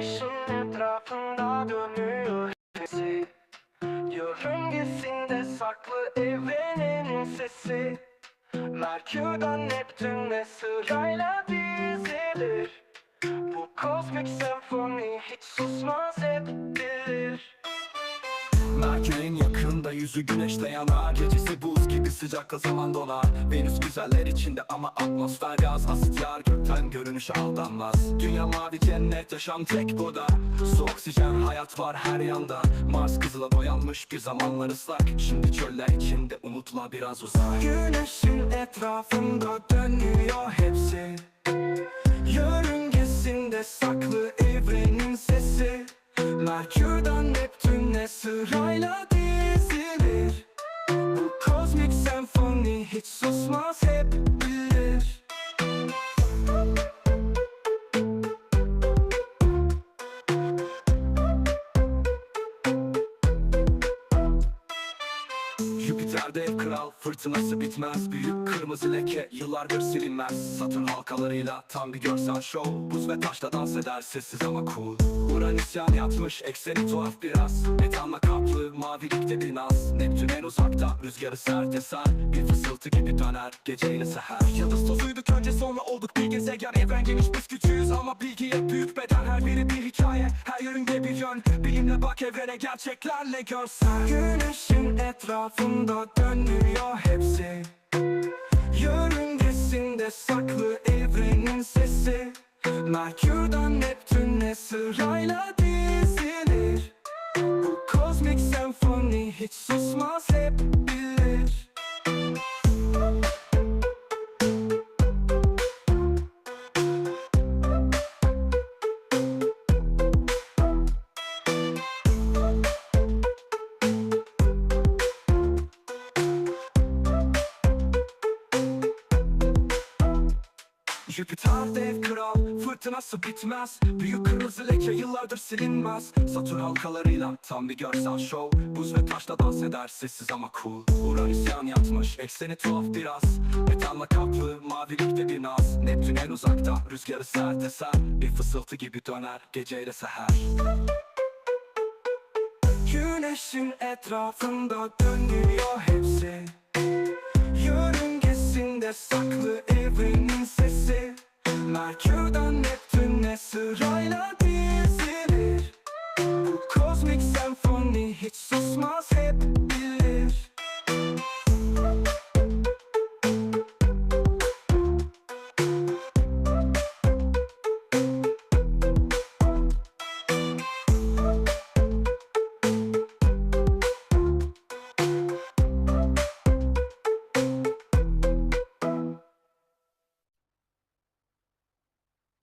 Güneşin etrafında dönüyor hepsi Yörüngesinde saklı evrenin sesi. Merkür'den Neptün'e sırayla dizilir. Bu kozmik senfoni yüzü güneşte yanar Gecesi buz gibi sıcakta zaman donar. Venüs güzeller içinde ama atmosfer yaz Asit yağar gökten görünüşe aldanmaz. Dünya mavi cennet yaşam tek burada Su oksijen hayat var her yanda. Mars kızıla boyanmış bir zamanlar ıslak. Şimdi çöller içinde umutla biraz uzak. Güneşin etrafında dönüyor hepsi. Yörüngesinde saklı evrenin sesi. Merkür'den Neptün'e sırayla dizilir susmaz hep bilir Jüpiter'de ev kral fırtınası bitmez. Büyük kırmızı leke yıllardır silinmez. Satürn halkalarıyla tam bir görsel show. Buz ve taşla dans eder sessiz ama cool. Uranüs yan yatmış ekseni tuhaf biraz. Metanla kaplı mavilikte bir naz. Neptün en uzakta rüzgarı sert eser. Bir fısıltı gibi döner geceyle seher. Yıldız tozuyduk önce sonra olduk. Bir gezegen Evren geniş biz küçüğüz. Ama bilgiye büyük beden. Her biri bir her yönünde bir yön Bilimle bak evrene gerçeklerle görsen Güneşin etrafında dönüyor hepsi. Yörüngesinde saklı evrenin sesi. Merkür'den Neptün'e sırayla dizilir. Bu kozmik senfoni hiç susmaz hep bilir Jüpiter dev kral fırtınası bitmez Büyük kırmızı leke yıllardır silinmez. Satürn halkalarıyla tam bir görsel show Buz ve taşla dans eder sessiz ama cool. Uranüs yan yatmış ekseni tuhaf biraz. Metanla kaplı mavilikte bir naz. Neptün en uzakta rüzgarı sert eser. Bir fısıltı gibi döner geceyle seher. Güneşin etrafında dönüyor hepsi Sırayla dizilir. Bu kozmik senfoni hiç susmaz hep bir